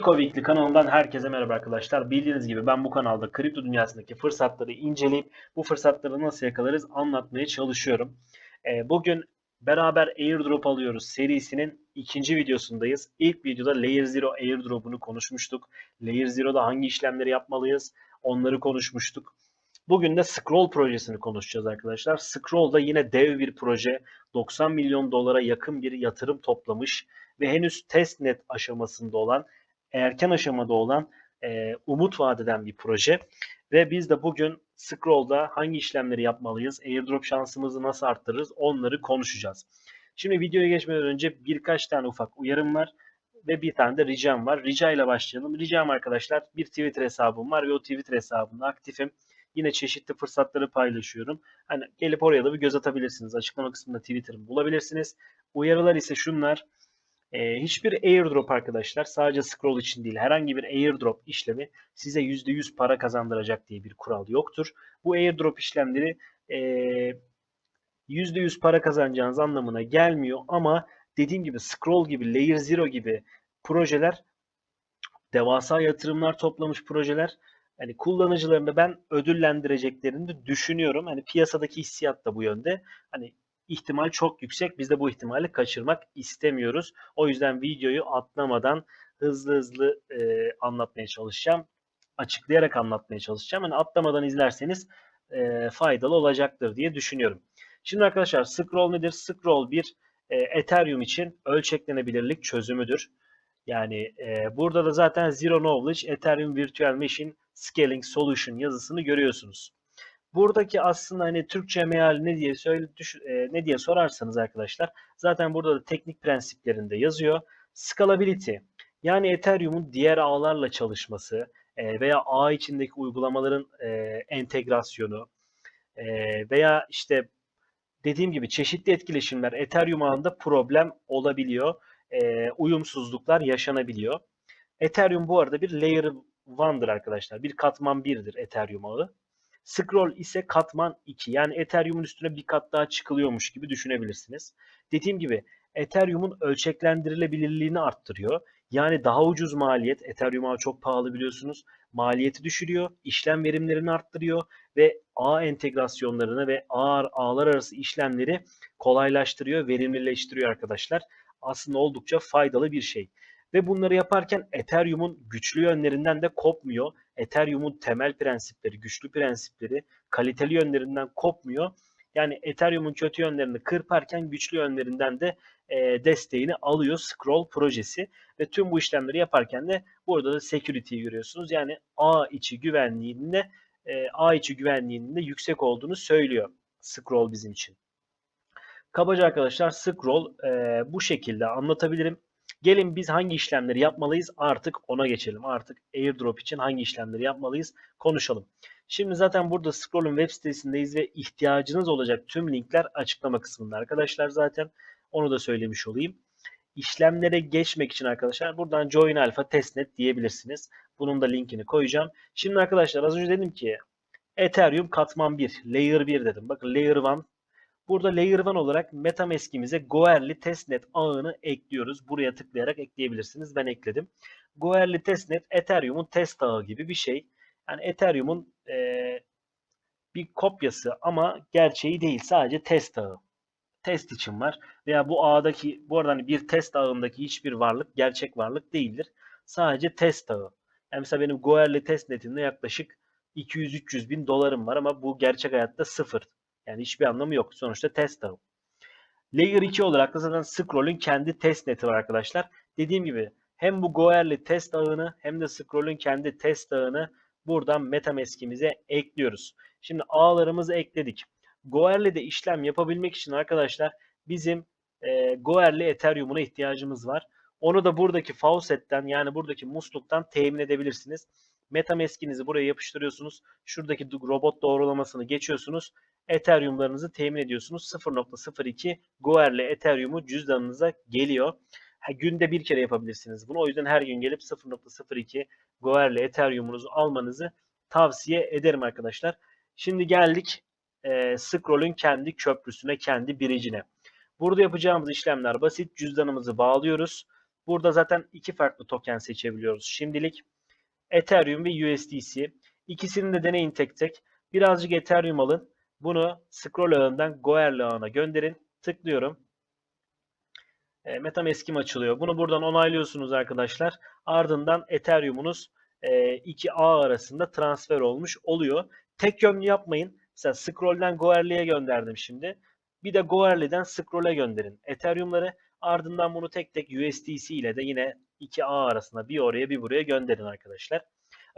Milko Weekly kanalından herkese merhaba arkadaşlar. Bildiğiniz gibi ben bu kanalda kripto dünyasındaki fırsatları inceleyip bu fırsatları nasıl yakalarız anlatmaya çalışıyorum. Ee, bugün beraber airdrop alıyoruz serisinin ikinci videosundayız. İlk videoda Layer Zero airdrop'unu konuşmuştuk. Layer Zero'da hangi işlemleri yapmalıyız onları konuşmuştuk. Bugün de Scroll projesini konuşacağız arkadaşlar. Scroll da yine dev bir proje. 90 milyon dolara yakın bir yatırım toplamış ve henüz testnet aşamasında olan, erken aşamada olan e, umut vadeden bir proje. Ve biz de bugün Scroll'da hangi işlemleri yapmalıyız, airdrop şansımızı nasıl arttırırız onları konuşacağız. Şimdi videoya geçmeden önce birkaç tane ufak uyarım var ve bir tane de ricam var. Rica ile başlayalım. Ricam arkadaşlar bir Twitter hesabım var ve o Twitter hesabında aktifim. Yine çeşitli fırsatları paylaşıyorum. Hani gelip oraya da bir göz atabilirsiniz. Açıklama kısmında Twitter'ımı bulabilirsiniz. Uyarılar ise şunlar. Ee, hiçbir airdrop arkadaşlar sadece scroll için değil herhangi bir airdrop işlemi size %100 para kazandıracak diye bir kural yoktur. Bu airdrop işlemleri e, %100 para kazanacağınız anlamına gelmiyor ama dediğim gibi scroll gibi layer zero gibi projeler devasa yatırımlar toplamış projeler hani kullanıcılarını ben ödüllendireceklerini de düşünüyorum. Hani piyasadaki hissiyat da bu yönde. Hani ihtimal çok yüksek. Biz de bu ihtimali kaçırmak istemiyoruz. O yüzden videoyu atlamadan hızlı hızlı e, anlatmaya çalışacağım. Açıklayarak anlatmaya çalışacağım. Hani atlamadan izlerseniz e, faydalı olacaktır diye düşünüyorum. Şimdi arkadaşlar Scroll nedir? Scroll bir e, Ethereum için ölçeklenebilirlik çözümüdür. Yani e, burada da zaten Zero Knowledge Ethereum Virtual Machine Scaling Solution yazısını görüyorsunuz. Buradaki aslında hani Türkçe meal ne diye söyle düş, e, ne diye sorarsanız arkadaşlar zaten burada da teknik prensiplerinde yazıyor. Scalability yani Ethereum'un diğer ağlarla çalışması e, veya ağ içindeki uygulamaların e, entegrasyonu e, veya işte dediğim gibi çeşitli etkileşimler Ethereum ağında problem olabiliyor. E, uyumsuzluklar yaşanabiliyor. Ethereum bu arada bir layer 1'dır arkadaşlar. Bir katman 1'dir Ethereum ağı. Scroll ise katman 2. Yani Ethereum'un üstüne bir kat daha çıkılıyormuş gibi düşünebilirsiniz. Dediğim gibi Ethereum'un ölçeklendirilebilirliğini arttırıyor. Yani daha ucuz maliyet, Ethereum ağı çok pahalı biliyorsunuz. Maliyeti düşürüyor, işlem verimlerini arttırıyor ve ağ entegrasyonlarını ve ağ, ağlar arası işlemleri kolaylaştırıyor, verimlileştiriyor arkadaşlar. Aslında oldukça faydalı bir şey. Ve bunları yaparken Ethereum'un güçlü yönlerinden de kopmuyor. Ethereum'un temel prensipleri, güçlü prensipleri, kaliteli yönlerinden kopmuyor. Yani Ethereum'un kötü yönlerini kırparken güçlü yönlerinden de e, desteğini alıyor Scroll projesi. Ve tüm bu işlemleri yaparken de burada da security'yi görüyorsunuz. Yani ağ içi güvenliğinin de e, ağ içi güvenliğinin de yüksek olduğunu söylüyor Scroll bizim için. Kabaca arkadaşlar Scroll e, bu şekilde anlatabilirim. Gelin biz hangi işlemleri yapmalıyız artık ona geçelim. Artık airdrop için hangi işlemleri yapmalıyız konuşalım. Şimdi zaten burada Scroll'un web sitesindeyiz ve ihtiyacınız olacak tüm linkler açıklama kısmında arkadaşlar zaten. Onu da söylemiş olayım. İşlemlere geçmek için arkadaşlar buradan Join Alpha Testnet diyebilirsiniz. Bunun da linkini koyacağım. Şimdi arkadaşlar az önce dedim ki Ethereum katman 1, Layer 1 dedim. Bakın Layer 1 Burada Layer 1 olarak MetaMask'imize Goerli Testnet ağını ekliyoruz. Buraya tıklayarak ekleyebilirsiniz. Ben ekledim. Goerli Testnet Ethereum'un test ağı gibi bir şey. Yani Ethereum'un e, bir kopyası ama gerçeği değil. Sadece test ağı. Test için var. Veya bu ağdaki, bu arada hani bir test ağındaki hiçbir varlık gerçek varlık değildir. Sadece test ağı. Yani mesela benim Goerli Testnet'imde yaklaşık 200-300 bin dolarım var ama bu gerçek hayatta sıfır. Yani hiçbir anlamı yok. Sonuçta test ağı. Layer 2 olarak da zaten Scroll'ün kendi test neti var arkadaşlar. Dediğim gibi hem bu Goerli test ağını hem de Scroll'ün kendi test ağını buradan MetaMask'imize ekliyoruz. Şimdi ağlarımızı ekledik. Goerli'de işlem yapabilmek için arkadaşlar bizim e, Goerli Ethereum'una ihtiyacımız var. Onu da buradaki faucet'ten yani buradaki musluktan temin edebilirsiniz. MetaMask'inizi buraya yapıştırıyorsunuz. Şuradaki robot doğrulamasını geçiyorsunuz. Ethereum'larınızı temin ediyorsunuz. 0.02 Goer'le Ethereum'u cüzdanınıza geliyor. Ha, günde bir kere yapabilirsiniz bunu. O yüzden her gün gelip 0.02 Goer'le Ethereum'unuzu almanızı tavsiye ederim arkadaşlar. Şimdi geldik e, Scroll'ün kendi köprüsüne, kendi biricine. Burada yapacağımız işlemler basit. Cüzdanımızı bağlıyoruz. Burada zaten iki farklı token seçebiliyoruz. Şimdilik Ethereum ve USDC. İkisini de deneyin tek tek. Birazcık Ethereum alın. Bunu scroll ağından Goerli ağına gönderin. Tıklıyorum. E, MetaMask'im açılıyor. Bunu buradan onaylıyorsunuz arkadaşlar. Ardından Ethereum'unuz e, iki ağ arasında transfer olmuş oluyor. Tek yönlü yapmayın. Mesela Scroll'den Goerli'ye gönderdim şimdi. Bir de Goerli'den Scroll'e gönderin. Ethereum'ları ardından bunu tek tek USDC ile de yine iki ağ arasında bir oraya bir buraya gönderin arkadaşlar.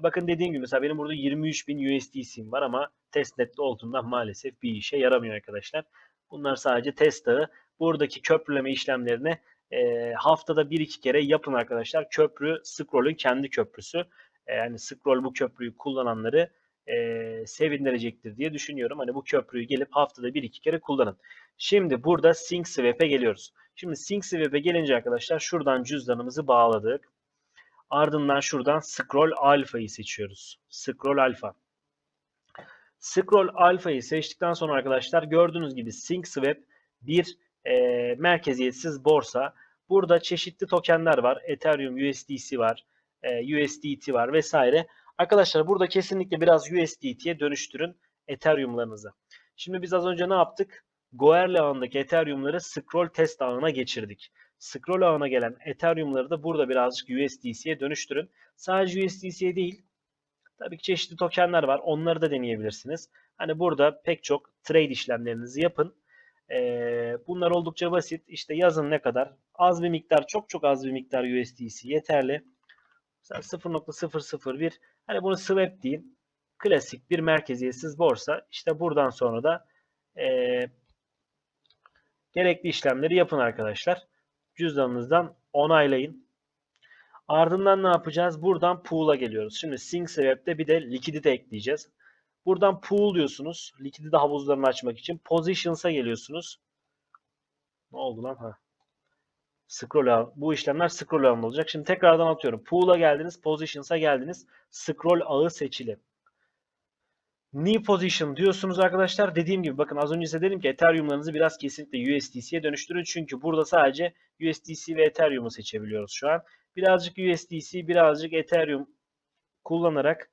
Bakın dediğim gibi mesela benim burada 23.000 USDC'm var ama testnet'te olduğundan maalesef bir işe yaramıyor arkadaşlar. Bunlar sadece test ağı. Buradaki köprüleme işlemlerini e, haftada bir iki kere yapın arkadaşlar. Köprü Scroll'ün kendi köprüsü. E, yani Scroll bu köprüyü kullananları e, sevindirecektir diye düşünüyorum. Hani bu köprüyü gelip haftada bir iki kere kullanın. Şimdi burada Sync Swap'e geliyoruz. Şimdi Sync Swap'e gelince arkadaşlar şuradan cüzdanımızı bağladık. Ardından şuradan Scroll Alpha'yı seçiyoruz. Scroll Alpha. Scroll Alpha'yı seçtikten sonra arkadaşlar gördüğünüz gibi Sync Swap bir e, merkeziyetsiz borsa. Burada çeşitli tokenler var. Ethereum USDC var. E, USDT var vesaire. Arkadaşlar burada kesinlikle biraz USDT'ye dönüştürün Ethereum'larınızı. Şimdi biz az önce ne yaptık? Goerli ağındaki Ethereum'ları Scroll test ağına geçirdik. Scroll ağına gelen Ethereum'ları da burada birazcık USDC'ye dönüştürün. Sadece USDC'ye değil, tabii ki çeşitli tokenler var. Onları da deneyebilirsiniz. Hani burada pek çok trade işlemlerinizi yapın. Ee, bunlar oldukça basit. İşte yazın ne kadar? Az bir miktar, çok çok az bir miktar USDC yeterli. Mesela 0.001 hani bunu swap deyin. Klasik bir merkeziyetsiz borsa. İşte buradan sonra da e, gerekli işlemleri yapın arkadaşlar. Cüzdanınızdan onaylayın. Ardından ne yapacağız? Buradan pool'a geliyoruz. Şimdi Sync Swap'te bir de likidite ekleyeceğiz. Buradan pool diyorsunuz. Likidite havuzlarını açmak için. Positions'a geliyorsunuz. Ne oldu lan? Ha. Scroll ağ. Bu işlemler scroll ağında olacak. Şimdi tekrardan atıyorum. Pool'a geldiniz. Positions'a geldiniz. Scroll ağı seçili. New position diyorsunuz arkadaşlar. Dediğim gibi bakın az önce size dedim ki Ethereum'larınızı biraz kesinlikle USDC'ye dönüştürün. Çünkü burada sadece USDC ve Ethereum'u seçebiliyoruz şu an. Birazcık USDC, birazcık Ethereum kullanarak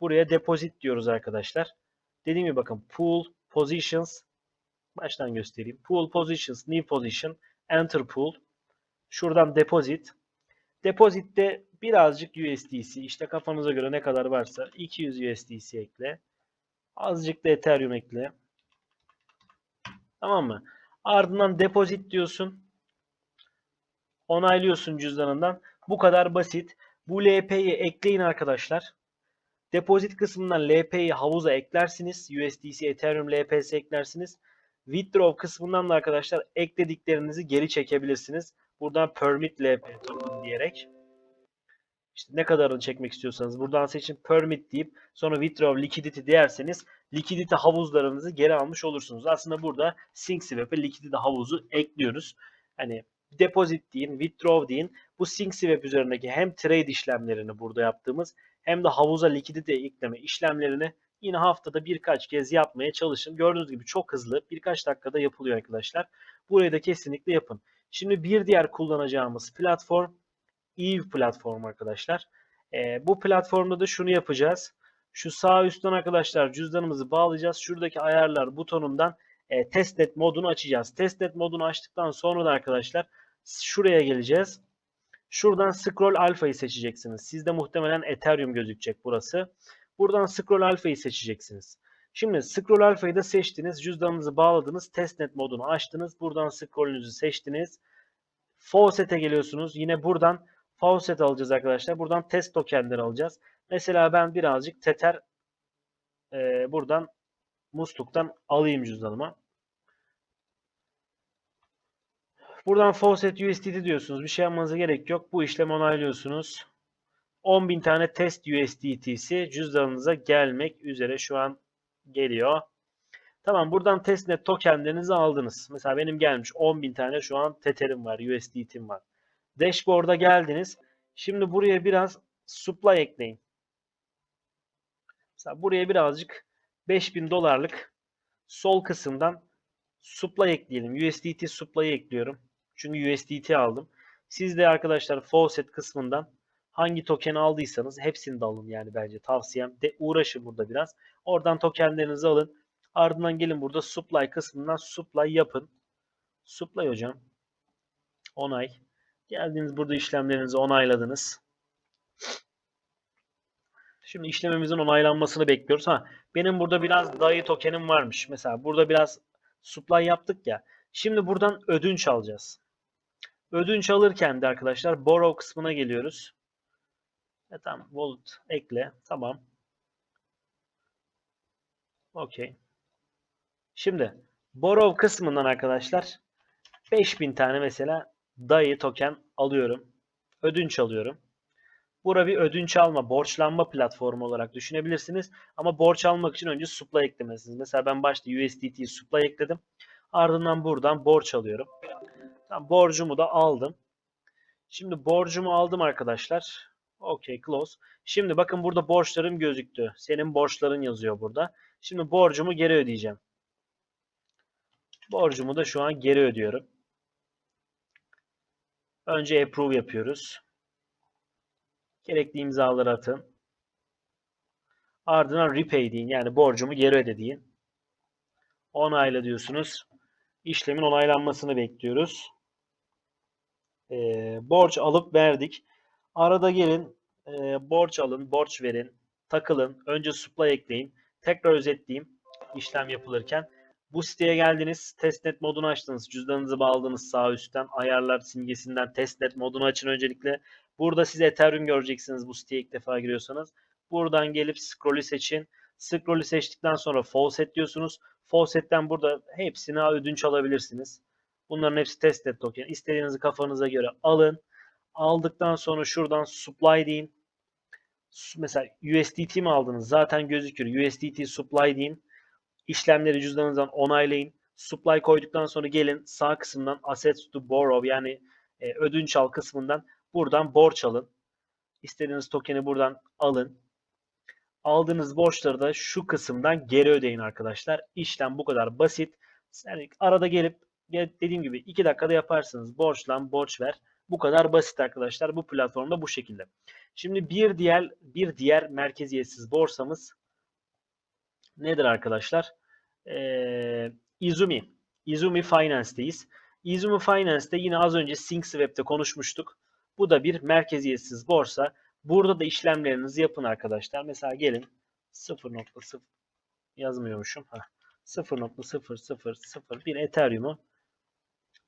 buraya deposit diyoruz arkadaşlar. Dediğim gibi bakın pool positions baştan göstereyim. Pool positions, new position, enter pool. Şuradan deposit. Deposit'te birazcık USDC işte kafanıza göre ne kadar varsa 200 USDC ekle. Azıcık da Ethereum ekle. Tamam mı? Ardından deposit diyorsun. Onaylıyorsun cüzdanından. Bu kadar basit. Bu LP'yi ekleyin arkadaşlar. Depozit kısmından LP'yi havuza eklersiniz. USDC, Ethereum LP'si eklersiniz. Withdraw kısmından da arkadaşlar eklediklerinizi geri çekebilirsiniz. Buradan permit LP token diyerek. İşte ne kadarını çekmek istiyorsanız buradan seçin permit deyip sonra withdraw liquidity derseniz likidite havuzlarınızı geri almış olursunuz. Aslında burada Sync Swap'e likidite havuzu ekliyoruz. Hani deposit deyin, withdraw deyin. Bu Sync Swap üzerindeki hem trade işlemlerini burada yaptığımız hem de havuza likidite ekleme işlemlerini yine haftada birkaç kez yapmaya çalışın. Gördüğünüz gibi çok hızlı birkaç dakikada yapılıyor arkadaşlar. Burayı da kesinlikle yapın. Şimdi bir diğer kullanacağımız platform Eve platformu arkadaşlar. E, bu platformda da şunu yapacağız. Şu sağ üstten arkadaşlar cüzdanımızı bağlayacağız. Şuradaki ayarlar butonundan e, testnet modunu açacağız. Testnet modunu açtıktan sonra da arkadaşlar şuraya geleceğiz. Şuradan Scroll Alpha'yı seçeceksiniz. Sizde muhtemelen Ethereum gözükecek burası. Buradan Scroll Alpha'yı seçeceksiniz. Şimdi Scroll Alpha'yı da seçtiniz. Cüzdanınızı bağladınız. Testnet modunu açtınız. Buradan Scroll'ünüzü seçtiniz. Faucet'e geliyorsunuz. Yine buradan Faucet alacağız arkadaşlar. Buradan test tokenleri alacağız. Mesela ben birazcık Tether e, buradan musluktan alayım cüzdanıma. Buradan Faucet USDT diyorsunuz. Bir şey yapmanıza gerek yok. Bu işlemi onaylıyorsunuz. 10.000 tane test USDT'si cüzdanınıza gelmek üzere şu an geliyor. Tamam buradan testnet tokenlerinizi aldınız. Mesela benim gelmiş 10.000 tane şu an Tether'im var, USDT'm var. Dashboard'a geldiniz. Şimdi buraya biraz supply ekleyin. Mesela buraya birazcık 5000 dolarlık sol kısımdan supply ekleyelim. USDT supply ekliyorum. Çünkü USDT aldım. Siz de arkadaşlar faucet kısmından hangi token aldıysanız hepsini de alın yani bence tavsiyem. De uğraşın burada biraz. Oradan tokenlerinizi alın. Ardından gelin burada supply kısmından supply yapın. Supply hocam. Onay. Geldiniz burada işlemlerinizi onayladınız. Şimdi işlemimizin onaylanmasını bekliyoruz. Ha, benim burada biraz DAI tokenim varmış. Mesela burada biraz supply yaptık ya. Şimdi buradan ödünç alacağız. Ödünç alırken de arkadaşlar borrow kısmına geliyoruz. E tamam wallet ekle. Tamam. Okey. Şimdi borrow kısmından arkadaşlar 5000 tane mesela DAI token alıyorum. Ödünç alıyorum. Bura bir ödünç alma, borçlanma platformu olarak düşünebilirsiniz. Ama borç almak için önce supply eklemesiniz. Mesela ben başta USDT supply ekledim. Ardından buradan borç alıyorum. Tamam, borcumu da aldım. Şimdi borcumu aldım arkadaşlar. OK, close. Şimdi bakın burada borçlarım gözüktü. Senin borçların yazıyor burada. Şimdi borcumu geri ödeyeceğim. Borcumu da şu an geri ödüyorum. Önce approve yapıyoruz. Gerekli imzaları atın. Ardından repay deyin. Yani borcumu geri öde deyin. Onayla diyorsunuz. İşlemin onaylanmasını bekliyoruz. Ee, borç alıp verdik. Arada gelin e, borç alın, borç verin, takılın. Önce supply ekleyin. Tekrar özetleyeyim işlem yapılırken. Bu siteye geldiniz. Testnet modunu açtınız. Cüzdanınızı bağladınız sağ üstten. Ayarlar simgesinden testnet modunu açın öncelikle. Burada siz Ethereum göreceksiniz bu siteye ilk defa giriyorsanız. Buradan gelip scroll'ü seçin. Scroll'ü seçtikten sonra faucet diyorsunuz. Faucet'ten burada hepsini ödünç alabilirsiniz. Bunların hepsi testnet token. İstediğinizi kafanıza göre alın. Aldıktan sonra şuradan supply deyin. Mesela USDT mi aldınız? Zaten gözüküyor. USDT supply deyin. İşlemleri cüzdanınızdan onaylayın. Supply koyduktan sonra gelin sağ kısımdan assets to borrow yani e, ödünç al kısmından buradan borç alın. İstediğiniz tokeni buradan alın. Aldığınız borçları da şu kısımdan geri ödeyin arkadaşlar. İşlem bu kadar basit. Yani arada gelip dediğim gibi 2 dakikada yaparsınız. Borçlan, borç ver. Bu kadar basit arkadaşlar. Bu platformda bu şekilde. Şimdi bir diğer bir diğer merkeziyetsiz borsamız nedir arkadaşlar? Ee, Izumi. Izumi Finance'teyiz. Izumi Finance'te yine az önce SyncSwap'te konuşmuştuk. Bu da bir merkeziyetsiz borsa. Burada da işlemlerinizi yapın arkadaşlar. Mesela gelin 0.0 yazmıyormuşum. 0.0001 Ethereum'u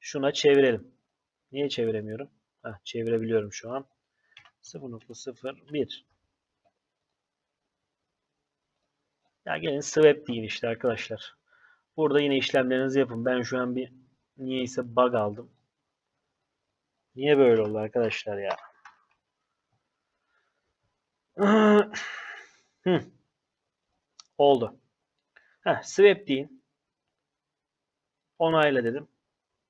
şuna çevirelim. Niye çeviremiyorum? Heh, çevirebiliyorum şu an. 0.01 Ya gelin swap deyin işte arkadaşlar. Burada yine işlemlerinizi yapın. Ben şu an bir niyeyse bug aldım. Niye böyle oldu arkadaşlar ya? Hı. Oldu. Heh, swap deyin. Onayla dedim.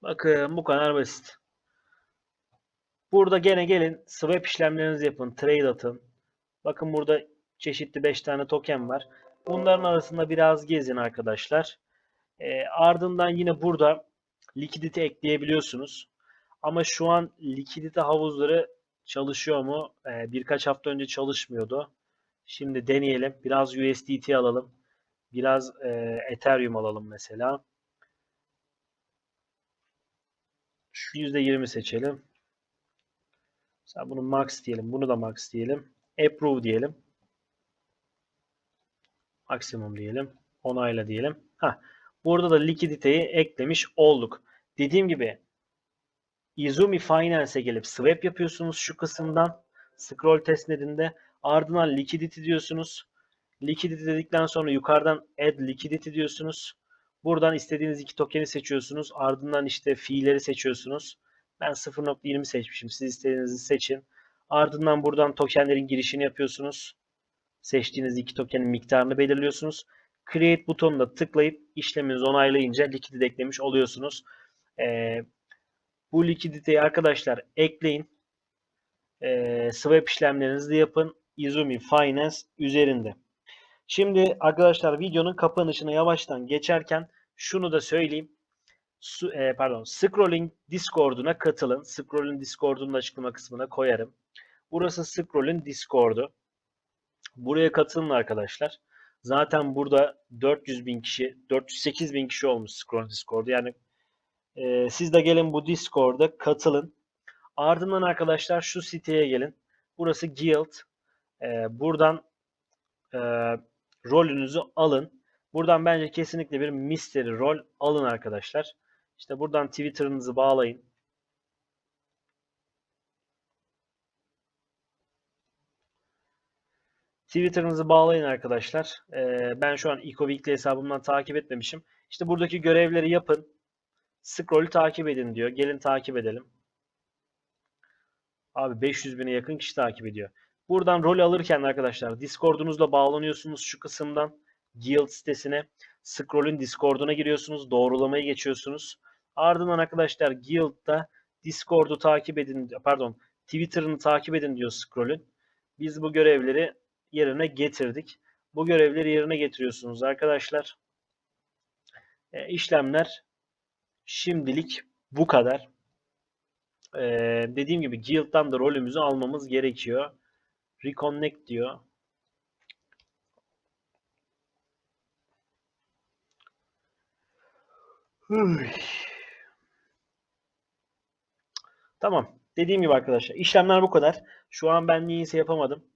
Bakın bu kadar basit. Burada gene gelin swap işlemlerinizi yapın. Trade atın. Bakın burada çeşitli 5 tane token var. Bunların arasında biraz gezin arkadaşlar. E, ardından yine burada likidite ekleyebiliyorsunuz. Ama şu an likidite havuzları çalışıyor mu? E, birkaç hafta önce çalışmıyordu. Şimdi deneyelim. Biraz USDT alalım. Biraz e, Ethereum alalım mesela. Şu %20 seçelim. Mesela bunu max diyelim. Bunu da max diyelim. Approve diyelim. Maksimum diyelim. Onayla diyelim. Heh. Burada da likiditeyi eklemiş olduk. Dediğim gibi Izumi Finance'e gelip swap yapıyorsunuz şu kısımdan. Scroll testnetinde. Ardından liquidity diyorsunuz. Liquidity dedikten sonra yukarıdan add liquidity diyorsunuz. Buradan istediğiniz iki tokeni seçiyorsunuz. Ardından işte fiilleri seçiyorsunuz. Ben 0.20 seçmişim. Siz istediğinizi seçin. Ardından buradan tokenlerin girişini yapıyorsunuz. Seçtiğiniz iki tokenin miktarını belirliyorsunuz. Create butonuna tıklayıp işleminizi onaylayınca likidite eklemiş oluyorsunuz. Ee, bu likiditeyi arkadaşlar ekleyin. Ee, swap işlemlerinizi yapın. Izumi Finance üzerinde. Şimdi arkadaşlar videonun kapanışına yavaştan geçerken şunu da söyleyeyim. Su, e, pardon, Scrolling Discord'una katılın. Scroll'ün Discord'unu da açıklama kısmına koyarım. Burası Scroll'ün Discord'u. Buraya katılın arkadaşlar. Zaten burada 400 bin kişi, 408 bin kişi olmuş Scroll Discord'u. Yani e, siz de gelin bu Discord'a katılın. Ardından arkadaşlar şu siteye gelin. Burası Guild. E, buradan e, rolünüzü alın. Buradan bence kesinlikle bir mystery rol alın arkadaşlar. İşte buradan Twitter'ınızı bağlayın. Twitter'ınızı bağlayın arkadaşlar. Ee, ben şu an EcoWeekly hesabımdan takip etmemişim. İşte buradaki görevleri yapın. Scroll'ü takip edin diyor. Gelin takip edelim. Abi 500 bine yakın kişi takip ediyor. Buradan rol alırken arkadaşlar Discord'unuzla bağlanıyorsunuz şu kısımdan. Guild sitesine. Scroll'ün Discord'una giriyorsunuz. Doğrulamayı geçiyorsunuz. Ardından arkadaşlar Guild'da Discord'u takip edin. Pardon Twitter'ını takip edin diyor Scroll'ün. Biz bu görevleri yerine getirdik. Bu görevleri yerine getiriyorsunuz arkadaşlar. E, işlemler şimdilik bu kadar. E, dediğim gibi Guild'dan da rolümüzü almamız gerekiyor. Reconnect diyor. Tamam. Dediğim gibi arkadaşlar işlemler bu kadar. Şu an ben niyeyse yapamadım.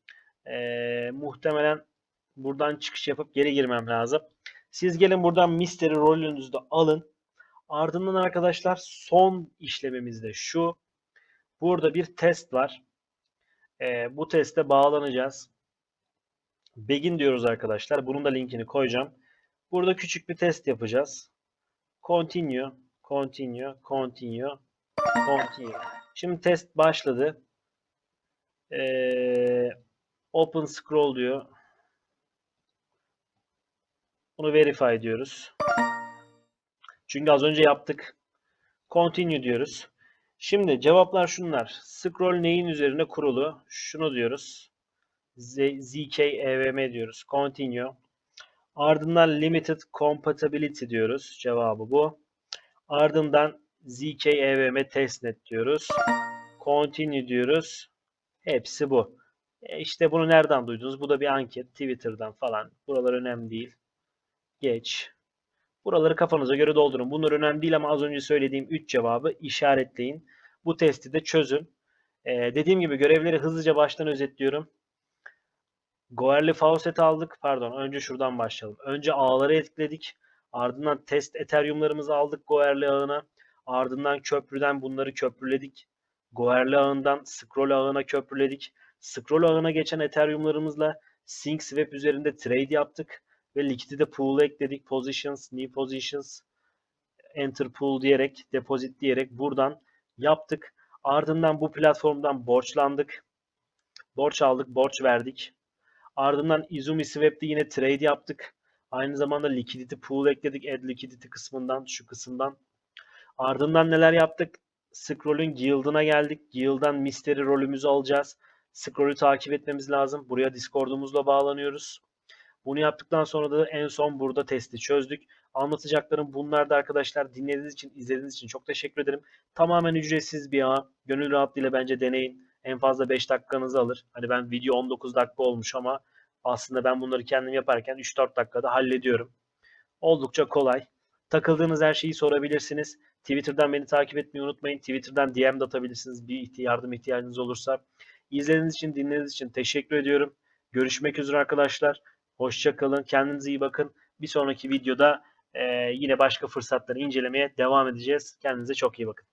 Ee, muhtemelen buradan çıkış yapıp geri girmem lazım. Siz gelin buradan mystery rolünüzü de alın. Ardından arkadaşlar son işlemimiz de şu. Burada bir test var. Ee, bu teste bağlanacağız. Begin diyoruz arkadaşlar. Bunun da linkini koyacağım. Burada küçük bir test yapacağız. Continue, continue, continue, continue. Şimdi test başladı. Ee, open scroll diyor. Bunu verify diyoruz. Çünkü az önce yaptık. Continue diyoruz. Şimdi cevaplar şunlar. Scroll neyin üzerine kurulu? Şunu diyoruz. ZK EVM diyoruz. Continue. Ardından limited compatibility diyoruz. Cevabı bu. Ardından ZK EVM testnet diyoruz. Continue diyoruz. Hepsi bu. E işte bunu nereden duydunuz? Bu da bir anket. Twitter'dan falan. Buralar önemli değil. Geç. Buraları kafanıza göre doldurun. Bunlar önemli değil ama az önce söylediğim 3 cevabı işaretleyin. Bu testi de çözün. Ee, dediğim gibi görevleri hızlıca baştan özetliyorum. Goerli Faucet aldık. Pardon önce şuradan başlayalım. Önce ağları etkiledik. Ardından test Ethereum'larımızı aldık Goerli ağına. Ardından köprüden bunları köprüledik. Goerli ağından Scroll ağına köprüledik. Scroll ağına geçen Ethereum'larımızla Sync Swap üzerinde trade yaptık. Ve likidite pool'a ekledik. Positions, new positions, enter pool diyerek, deposit diyerek buradan yaptık. Ardından bu platformdan borçlandık. Borç aldık, borç verdik. Ardından Izumi Swap'te yine trade yaptık. Aynı zamanda liquidity pool ekledik. Add liquidity kısmından, şu kısımdan. Ardından neler yaptık? Scroll'ün guild'ına geldik. Guild'dan mystery rolümüzü alacağız. Scroll'ü takip etmemiz lazım. Buraya Discord'umuzla bağlanıyoruz. Bunu yaptıktan sonra da en son burada testi çözdük. Anlatacaklarım bunlardı arkadaşlar. Dinlediğiniz için, izlediğiniz için çok teşekkür ederim. Tamamen ücretsiz bir ağ. Gönül rahatlığıyla bence deneyin. En fazla 5 dakikanızı alır. Hani ben video 19 dakika olmuş ama aslında ben bunları kendim yaparken 3-4 dakikada hallediyorum. Oldukça kolay. Takıldığınız her şeyi sorabilirsiniz. Twitter'dan beni takip etmeyi unutmayın. Twitter'dan DM de atabilirsiniz bir yardım ihtiyacınız olursa. İzlediğiniz için, dinlediğiniz için teşekkür ediyorum. Görüşmek üzere arkadaşlar. Hoşçakalın. Kendinize iyi bakın. Bir sonraki videoda e, yine başka fırsatları incelemeye devam edeceğiz. Kendinize çok iyi bakın.